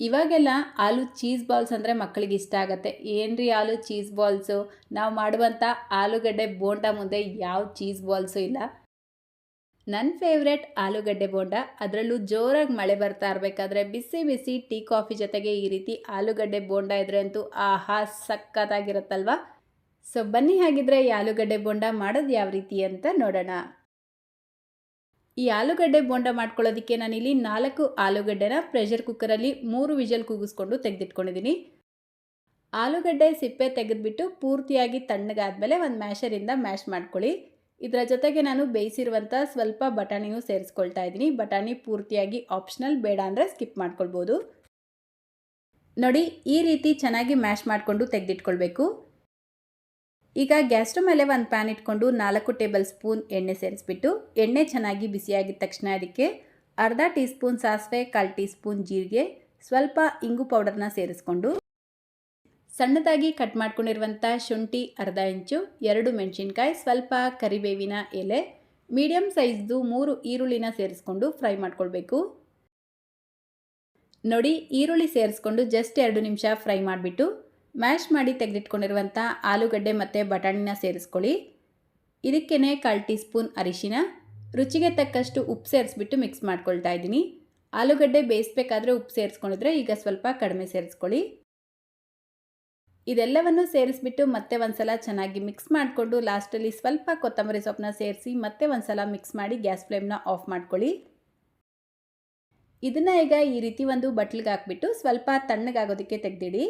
ಇವಾಗೆಲ್ಲ ಆಲೂ cheese balls ಅಂದರೆ ಮಕ್ಕಳಿಗೆ ಇಷ್ಟ ಆಗುತ್ತೆ. ಏನ್ರಿ ಆಲೂ ಚೀಸ್ ಬಾಲ್ಸು ನಾವು ಮಾಡುವಂಥ ಆಲೂಗಡ್ಡೆ ಬೋಂಡ ಮುಂದೆ ಯಾವ ಚೀಸ್ ಬಾಲ್ಸು ಇಲ್ಲ. ನನ್ನ ಫೇವ್ರೆಟ್ ಆಲೂಗಡ್ಡೆ ಬೋಂಡ. ಅದರಲ್ಲೂ ಜೋರಾಗಿ ಮಳೆ ಬರ್ತಾ ಇರಬೇಕಾದ್ರೆ ಬಿಸಿ ಬಿಸಿ ಟೀ ಕಾಫಿ ಜೊತೆಗೆ ಈ ರೀತಿ ಆಲೂಗಡ್ಡೆ ಬೋಂಡ ಇದ್ರೆ ಅಂತೂ ಆಹಾ ಸಕ್ಕತ್ತಾಗಿರುತ್ತಲ್ವ ಸೊ ಬನ್ನಿ ಹಾಗಿದ್ರೆ ಈ ಆಲೂಗಡ್ಡೆ ಬೋಂಡ ಮಾಡೋದು ಯಾವ ರೀತಿ ಅಂತ ನೋಡೋಣ. ಈ ಆಲೂಗಡ್ಡೆ ಬೋಂಡ ಮಾಡ್ಕೊಳ್ಳೋದಕ್ಕೆ ನಾನಿಲ್ಲಿ ನಾಲ್ಕು ಆಲೂಗಡ್ಡೆನ ಪ್ರೆಷರ್ ಕುಕ್ಕರಲ್ಲಿ ಮೂರು ವಿಜಲ್ ಕೂಗಿಸ್ಕೊಂಡು ತೆಗೆದಿಟ್ಕೊಂಡಿದ್ದೀನಿ. ಆಲೂಗಡ್ಡೆ ಸಿಪ್ಪೆ ತೆಗೆದುಬಿಟ್ಟು ಪೂರ್ತಿಯಾಗಿ ತಣ್ಣಗಾದಮೇಲೆ ಒಂದು ಮ್ಯಾಶರಿಂದ ಮ್ಯಾಶ್ ಮಾಡ್ಕೊಳ್ಳಿ. ಇದರ ಜೊತೆಗೆ ನಾನು ಬೇಯಿಸಿರುವಂಥ ಸ್ವಲ್ಪ ಬಟಾಣಿನೂ ಸೇರಿಸ್ಕೊಳ್ತಾ ಇದ್ದೀನಿ. ಬಟಾಣಿ ಪೂರ್ತಿಯಾಗಿ ಆಪ್ಷನಲ್ ಬೇಡ ಅಂದರೆ ಸ್ಕಿಪ್ ಮಾಡ್ಕೊಳ್ಬೋದು. ನೋಡಿ, ಈ ರೀತಿ ಚೆನ್ನಾಗಿ ಮ್ಯಾಶ್ ಮಾಡಿಕೊಂಡು ತೆಗೆದಿಟ್ಕೊಳ್ಬೇಕು. ಈಗ ಗ್ಯಾಸ್ ಸ್ಟವ್ ಮೇಲೆ ಒಂದು ಪ್ಯಾನ್ ಇಟ್ಕೊಂಡು ನಾಲ್ಕು ಟೇಬಲ್ ಸ್ಪೂನ್ ಎಣ್ಣೆ ಸೇರಿಸ್ಬಿಟ್ಟು ಎಣ್ಣೆ ಚೆನ್ನಾಗಿ ಬಿಸಿಯಾಗಿದ ತಕ್ಷಣ ಅದಕ್ಕೆ ಅರ್ಧ ಟೀ ಸ್ಪೂನ್ ಸಾಸಿವೆ, ಕಾಲು ಟೀ ಸ್ಪೂನ್ ಜೀರಿಗೆ, ಸ್ವಲ್ಪ ಇಂಗು ಪೌಡರ್ನ ಸೇರಿಸ್ಕೊಂಡು ಸಣ್ಣದಾಗಿ ಕಟ್ ಮಾಡ್ಕೊಂಡಿರುವಂಥ ಶುಂಠಿ ಅರ್ಧ ಇಂಚು, ಎರಡು ಮೆಣಸಿನ್ಕಾಯಿ, ಸ್ವಲ್ಪ ಕರಿಬೇವಿನ ಎಲೆ ಮೀಡಿಯಮ್ ಸೈಜ್ದು ಮೂರು ಈರುಳ್ಳಿನ ಸೇರಿಸ್ಕೊಂಡು ಫ್ರೈ ಮಾಡ್ಕೊಳ್ಬೇಕು. ನೋಡಿ, ಈರುಳ್ಳಿ ಸೇರಿಸ್ಕೊಂಡು ಜಸ್ಟ್ ಎರಡು ನಿಮಿಷ ಫ್ರೈ ಮಾಡಿಬಿಟ್ಟು ಮ್ಯಾಶ್ ಮಾಡಿ ತೆಗೆದಿಟ್ಕೊಂಡಿರುವಂಥ ಆಲೂಗಡ್ಡೆ ಮತ್ತು ಬಟಾಣಿನ ಸೇರಿಸ್ಕೊಳ್ಳಿ. ಇದಕ್ಕೇ ಕಾಲು ಟೀ ಸ್ಪೂನ್ ಅರಿಶಿನ. ರುಚಿಗೆ ತಕ್ಕಷ್ಟು ಉಪ್ಪು ಸೇರಿಸ್ಬಿಟ್ಟು ಮಿಕ್ಸ್ ಮಾಡ್ಕೊಳ್ತಾ ಇದ್ದೀನಿ. ಆಲೂಗಡ್ಡೆ ಬೇಯಿಸ್ಬೇಕಾದ್ರೆ ಉಪ್ಪು ಸೇರಿಸ್ಕೊಂಡಿದ್ರೆ ಈಗ ಸ್ವಲ್ಪ ಕಡಿಮೆ ಸೇರಿಸ್ಕೊಳ್ಳಿ. ಇದೆಲ್ಲವನ್ನು ಸೇರಿಸ್ಬಿಟ್ಟು ಮತ್ತೆ ಒಂದ್ಸಲ ಚೆನ್ನಾಗಿ ಮಿಕ್ಸ್ ಮಾಡಿಕೊಂಡು ಲಾಸ್ಟಲ್ಲಿ ಸ್ವಲ್ಪ ಕೊತ್ತಂಬರಿ ಸೊಪ್ಪನ್ನ ಸೇರಿಸಿ ಮತ್ತೆ ಒಂದ್ಸಲ ಮಿಕ್ಸ್ ಮಾಡಿ ಗ್ಯಾಸ್ ಫ್ಲೇಮ್ನ ಆಫ್ ಮಾಡ್ಕೊಳ್ಳಿ. ಇದನ್ನು ಈಗ ಈ ರೀತಿ ಒಂದು ಬಟ್ಲಿಗೆ ಹಾಕ್ಬಿಟ್ಟು ಸ್ವಲ್ಪ ತಣ್ಣಗಾಗೋದಕ್ಕೆ ತೆಗೆದಿಡಿ.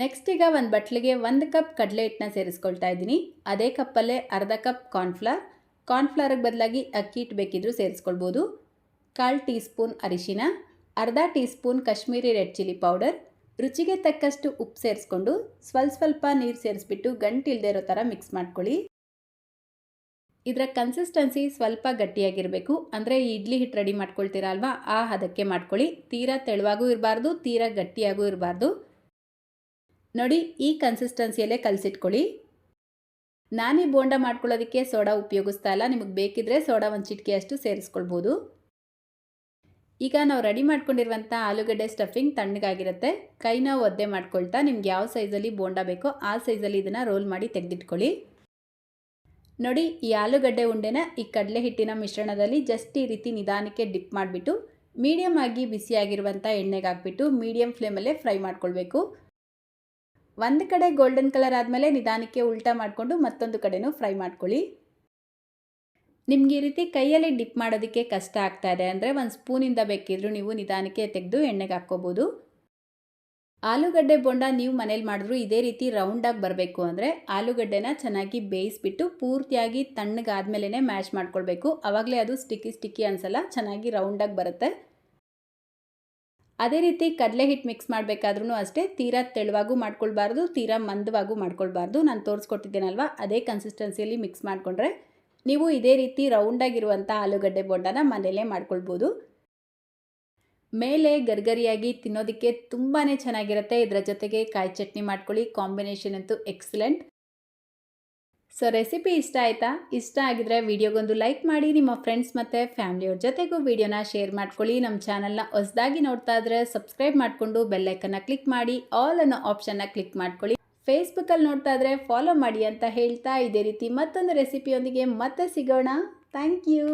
ನೆಕ್ಸ್ಟ್ ಈಗ ಒಂದು ಬಟ್ಲಿಗೆ ಒಂದು ಕಪ್ ಕಡಲೆ ಹಿಟ್ಟನ್ನ ಸೇರಿಸ್ಕೊಳ್ತಾ ಇದ್ದೀನಿ. ಅದೇ ಕಪ್ಪಲ್ಲೇ ಅರ್ಧ ಕಪ್ ಕಾರ್ನ್ಫ್ಲವರ್ ಕಾರ್ನ್ಫ್ಲವರ್ಗೆ ಬದಲಾಗಿ ಅಕ್ಕಿ ಹಿಟ್ಟು ಬೇಕಿದ್ರೂ ಸೇರಿಸ್ಕೊಳ್ಬೋದು. ಕಾಲು ಟೀ ಸ್ಪೂನ್ ಅರಿಶಿನ. ಅರ್ಧ teaspoon Kashmiri red chilli powder ರುಚಿಗೆ ತಕ್ಕಷ್ಟು ಉಪ್ಪು ಸೇರಿಸ್ಕೊಂಡು ಸ್ವಲ್ಪ ಸ್ವಲ್ಪ ನೀರು ಸೇರಿಸ್ಬಿಟ್ಟು ಗಂಟಿಲ್ದೇ ಇರೋ ಥರ ಮಿಕ್ಸ್ ಮಾಡ್ಕೊಳ್ಳಿ. ಇದರ ಕನ್ಸಿಸ್ಟೆನ್ಸಿ ಸ್ವಲ್ಪ ಗಟ್ಟಿಯಾಗಿರಬೇಕು. ಅಂದರೆ ಇಡ್ಲಿ ಹಿಟ್ಟು ರೆಡಿ ಮಾಡ್ಕೊಳ್ತೀರಾ ಆ ಹದಕ್ಕೆ ಮಾಡ್ಕೊಳ್ಳಿ. ತೀರಾ ತೆಳುವಾಗೂ ಇರಬಾರ್ದು, ತೀರಾ ಗಟ್ಟಿಯಾಗೂ ಇರಬಾರ್ದು. ನೋಡಿ, ಈ ಕನ್ಸಿಸ್ಟೆನ್ಸಿಯಲ್ಲೇ ಕಲಸಿಟ್ಕೊಳ್ಳಿ. ನಾನೇ ಬೋಂಡ ಮಾಡ್ಕೊಳ್ಳೋದಕ್ಕೆ ಸೋಡಾ ಉಪಯೋಗಿಸ್ತಾ ಇಲ್ಲ. ನಿಮಗೆ ಬೇಕಿದ್ರೆ ಸೋಡಾ ಒಂದು ಚಿಟಿಕೆಯಷ್ಟು ಸೇರಿಸ್ಕೊಳ್ಬೋದು. ಈಗ ನಾವು ರೆಡಿ ಮಾಡ್ಕೊಂಡಿರುವಂಥ ಆಲೂಗಡ್ಡೆ ಸ್ಟಫಿಂಗ್ ತಣ್ಣಗಾಗಿರುತ್ತೆ. ಕೈನ ಒದ್ದೆ ಮಾಡ್ಕೊಳ್ತಾ ನಿಮ್ಗೆ ಯಾವ ಸೈಜಲ್ಲಿ ಬೋಂಡ ಬೇಕೋ ಆ ಸೈಜಲ್ಲಿ ಇದನ್ನು ರೋಲ್ ಮಾಡಿ ತೆಗೆದಿಟ್ಕೊಳ್ಳಿ. ನೋಡಿ, ಈ ಆಲೂಗಡ್ಡೆ ಉಂಡೆನ ಈ ಕಡಲೆ ಹಿಟ್ಟಿನ ಮಿಶ್ರಣದಲ್ಲಿ ಜಸ್ಟ್ ಈ ರೀತಿ ನಿಧಾನಕ್ಕೆ ಡಿಪ್ ಮಾಡಿಬಿಟ್ಟು ಮೀಡಿಯಮ್ ಆಗಿ ಬಿಸಿಯಾಗಿರುವಂಥ ಎಣ್ಣೆಗೆ ಹಾಕ್ಬಿಟ್ಟು ಮೀಡಿಯಮ್ ಫ್ಲೇಮಲ್ಲೇ ಫ್ರೈ ಮಾಡ್ಕೊಳ್ಬೇಕು. ಒಂದು ಕಡೆ ಗೋಲ್ಡನ್ ಕಲರ್ ಆದಮೇಲೆ ನಿಧಾನಕ್ಕೆ ಉಲ್ಟಾ ಮಾಡಿಕೊಂಡು ಮತ್ತೊಂದು ಕಡೆನೂ ಫ್ರೈ ಮಾಡ್ಕೊಳ್ಳಿ. ನಿಮ್ಗೆ ಈ ರೀತಿ ಕೈಯಲ್ಲಿ ಡಿಪ್ ಮಾಡೋದಕ್ಕೆ ಕಷ್ಟ ಆಗ್ತಾ ಇದೆ ಅಂದರೆ ಒಂದು ಸ್ಪೂನಿಂದ ಬೇಕಿದ್ರೂ ನೀವು ನಿಧಾನಕ್ಕೆ ತೆಗೆದು ಎಣ್ಣೆಗೆ ಹಾಕ್ಕೋಬೋದು. ಆಲೂಗಡ್ಡೆ ಬೋಂಡ ನೀವು ಮನೇಲಿ ಮಾಡಿದ್ರು ಇದೇ ರೀತಿ ರೌಂಡಾಗಿ ಬರಬೇಕು ಅಂದರೆ ಆಲೂಗಡ್ಡೆನ ಚೆನ್ನಾಗಿ ಬೇಯಿಸ್ಬಿಟ್ಟು ಪೂರ್ತಿಯಾಗಿ ತಣ್ಣಗಾದ್ಮೇಲೆ ಮ್ಯಾಶ್ ಮಾಡ್ಕೊಳ್ಬೇಕು. ಆವಾಗಲೇ ಅದು ಸ್ಟಿಕ್ಕಿ ಸ್ಟಿಕ್ಕಿ ಅನ್ಸಲ್ಲ, ಚೆನ್ನಾಗಿ ರೌಂಡಾಗಿ ಬರುತ್ತೆ. ಅದೇ ರೀತಿ ಕಡಲೆ ಹಿಟ್ಟು ಮಿಕ್ಸ್ ಮಾಡಬೇಕಾದ್ರೂ ಅಷ್ಟೇ, ತೀರಾ ತೆಳುವಾಗೂ ಮಾಡ್ಕೊಳ್ಬಾರ್ದು, ತೀರಾ ಮಂದವಾಗೂ ಮಾಡ್ಕೊಳ್ಬಾರ್ದು. ನಾನು ತೋರಿಸ್ಕೊಟ್ಟಿದ್ದೇನಲ್ವ? ಅದೇ ಕನ್ಸಿಸ್ಟೆನ್ಸಿಯಲ್ಲಿ ಮಿಕ್ಸ್ ಮಾಡಿಕೊಂಡ್ರೆ ನೀವು ಇದೇ ರೀತಿ ರೌಂಡಾಗಿರುವಂಥ ಆಲೂಗಡ್ಡೆ ಬೋಂಡನ ಮನೆಯಲ್ಲೇ ಮಾಡ್ಕೊಳ್ಬೋದು. ಮೇಲೆ ಗರ್ಗರಿಯಾಗಿ ತಿನ್ನೋದಕ್ಕೆ ತುಂಬಾ ಚೆನ್ನಾಗಿರುತ್ತೆ. ಇದರ ಜೊತೆಗೆ ಕಾಯಿ ಚಟ್ನಿ ಮಾಡ್ಕೊಳ್ಳಿ, ಕಾಂಬಿನೇಷನ್ ಅಂತೂ ಎಕ್ಸಲೆಂಟ್ ಸೊ ರೆಸಿಪಿ ಇಷ್ಟ ಆಯಿತಾ? ಇಷ್ಟ ಆಗಿದ್ರೆ ವಿಡಿಯೋಗೊಂದು ಲೈಕ್ ಮಾಡಿ, ನಿಮ್ಮ ಫ್ರೆಂಡ್ಸ್ ಮತ್ತು ಫ್ಯಾಮಿಲಿಯವ್ರ ಜೊತೆಗೂ ವಿಡಿಯೋನ ಶೇರ್ ಮಾಡ್ಕೊಳ್ಳಿ. ನಮ್ಮ ಚಾನಲ್ನ ಹೊಸದಾಗಿ ನೋಡ್ತಾ ಇದ್ರೆ ಸಬ್ಸ್ಕ್ರೈಬ್ ಮಾಡಿಕೊಂಡು ಬೆಲ್ಲೈಕನ್ನ ಕ್ಲಿಕ್ ಮಾಡಿ ಆಲ್ ಅನ್ನೋ ಆಪ್ಷನ್ನ ಕ್ಲಿಕ್ ಮಾಡ್ಕೊಳ್ಳಿ. ಫೇಸ್ಬುಕ್ಕಲ್ಲಿ ನೋಡ್ತಾ ಇದ್ರೆ ಫಾಲೋ ಮಾಡಿ ಅಂತ ಹೇಳ್ತಾ ಇದೇ ರೀತಿ ಮತ್ತೊಂದು ರೆಸಿಪಿಯೊಂದಿಗೆ ಮತ್ತೆ ಸಿಗೋಣ. Thank you